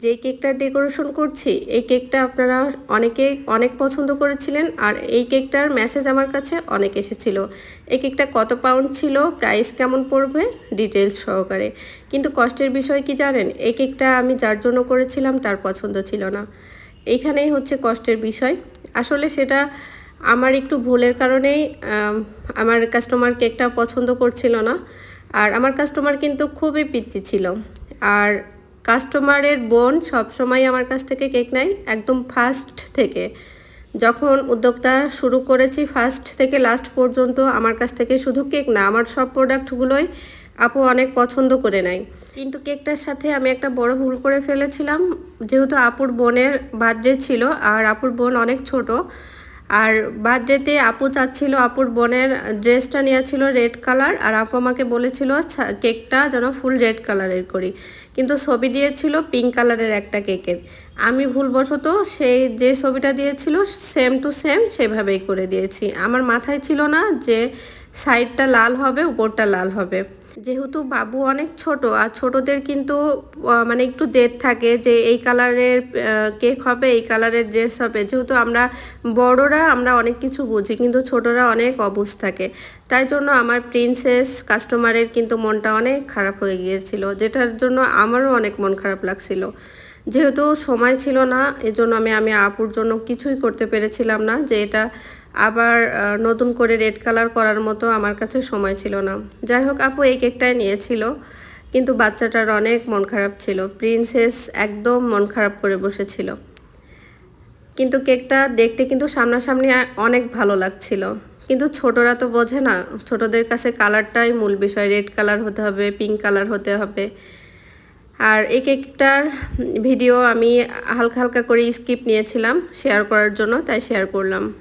যে কেকটা ডেকোরেশন করছি, এই কেকটা আপনারা অনেকে অনেক পছন্দ করেছিলেন আর এই কেকটার মেসেজ আমার কাছে অনেক এসেছিল। এই কেকটা কত পাউন্ড ছিল, প্রাইস কেমন পড়বে ডিটেলস সহকারে। কিন্তু কষ্টের বিষয় কি জানেন, এই কেকটা আমি যার জন্য করেছিলাম তার পছন্দ ছিল না। এইখানেই হচ্ছে কষ্টের বিষয়। আসলে সেটা আমার একটু ভুলের কারণেই আমার কাস্টমার কেকটা পছন্দ করছিল না। আর আমার কাস্টমার কিন্তু খুবই পিচ্ছি ছিল। আর কাস্টমারের বোন সবসময় আমার কাছ থেকে কেক নেয়, একদম ফার্স্ট থেকে। যখন উদ্যোক্তা শুরু করেছি ফার্স্ট থেকে লাস্ট পর্যন্ত আমার কাছ থেকে শুধু কেক না, আমার সব প্রোডাক্টগুলোই আপু অনেক পছন্দ করে নেয়। কিন্তু কেকটার সাথে আমি একটা বড় ভুল করে ফেলেছিলাম, যেহেতু আপুর বোনের বার্থডে ছিল, আর আপুর বোন অনেক ছোট আর বার্থডেতে আপু চাচ্ছিল, আপুর বোনের ড্রেসটা নেওয়া ছিল রেড কালার আর আপু আমাকে বলেছিল কেকটা যেন ফুল রেড কালারের করি। কিন্তু ছবি দিয়েছিল পিঙ্ক কালারের একটা কেকের। আমি ভুলবশত সেই যে ছবিটা দিয়েছিল, সেম টু সেম সেভাবেই করে দিয়েছি। আমার মাথায় ছিল না যে সাইডটা লাল হবে, উপরটা লাল হবে। যেহেতু বাবু অনেক ছোট, আর ছোটদের কিন্তু মানে একটু জেদ থাকে যে এই কালারের কেক হবে, এই কালারের ড্রেস হবে। যেহেতু আমরা বড়রা, আমরা অনেক কিছু বুঝি, কিন্তু ছোটরা অনেক অবুঝ থাকে। তাই জন্য আমার প্রিন্সেস কাস্টমারের কিন্তু মনটা অনেক খারাপ হয়ে গিয়েছিল, যেটার জন্য আমারও অনেক মন খারাপ লাগছিল। যেহেতু সময় ছিল না, এজন্য আমি আমি আপুর জন্য কিছুই করতে পেরেছিলাম না যে এটা আবার নতুন করে রেড কালার করার মতো আমার কাছে সময় ছিল না। যাই হোক আপু, এই কেকটাই নিয়েছিল। কিন্তু বাচ্চাটার অনেক মন খারাপ ছিল। প্রিন্সেস একদম মন খারাপ করে বসেছিল। কিন্তু কেকটা দেখতে কিন্তু সামনাসামনি অনেক ভালো লাগছিল। কিন্তু ছোটরা তো বোঝে না, ছোটদের কাছে কালারটাই মূল বিষয়। রেড কালার হতে হবে পিঙ্ক কালার হতে হবে। আর এই কেকটার ভিডিও আমি হালকা হালকা করে স্কিপ নিয়েছিলাম শেয়ার করার জন্য, তাই শেয়ার করলাম।